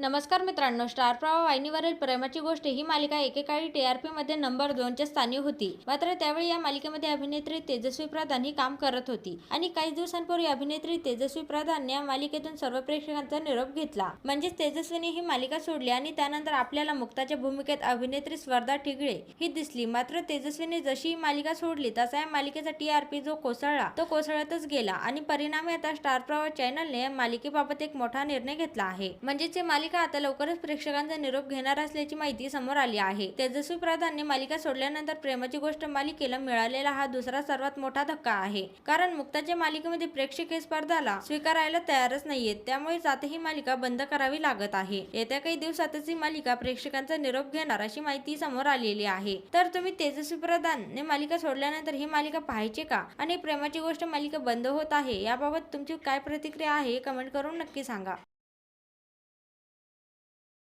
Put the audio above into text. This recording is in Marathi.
नमस्कार मित्रांनो स्टार प्रवाह वाहिनीवरील प्रेमाची गोष्ट ही मालिका एकेकाळी टीआरपी मध्ये नंबर दोनच्या स्थानी होती. मात्र त्यावेळी या मालिकेमध्ये अभिनेत्री तेजस्वी प्रधान ही काम करत होती आणि काही दिवसांपूर्वी अभिनेत्री तेजस्वी प्रधान या मालिकेतून सर्व प्रेक्षकांचा निरोप घेतला. म्हणजेच तेजस्वीने ही मालिका सोडली आणि त्यानंतर आपल्याला मुक्ताच्या भूमिकेत अभिनेत्री स्वर्धा ठिगळे ही दिसली. मात्र तेजस्वीने जशी ही मालिका सोडली तसा या मालिकेचा टीआरपी जो कोसळला तो कोसळतच गेला आणि परिणामी आता स्टार प्रवाह चॅनलने या मालिकेबाबत एक मोठा निर्णय घेतला आहे. म्हणजेच मालिका मालिका आता लवकरच प्रेक्षकांचा निरोप घेणार असल्याची माहिती समोर आली आहे. तेजस्वी प्रधानने मालिका सोडल्यानंतर प्रेमाची गोष्ट मालिकेला मिळालेला हा दुसरा सर्वात मोठा धक्का आहे. कारण मुक्ताच्या मालिकेमध्ये प्रेक्षक हे स्पर्धाला स्वीकारायला तयारच नाहीयेत. त्यामुळेच आता ही मालिका बंद करावी लागत आहे. येत्या काही दिवसातच ही मालिका प्रेक्षकांचा निरोप घेणार अशी माहिती समोर आलेली आहे. तर तुम्ही तेजस्वी प्रधानने मालिका सोडल्यानंतर ही मालिका पाहायची का? आणि प्रेमाची गोष्ट मालिका बंद होत आहे याबाबत तुमची काय प्रतिक्रिया आहे कमेंट करून नक्की सांगा.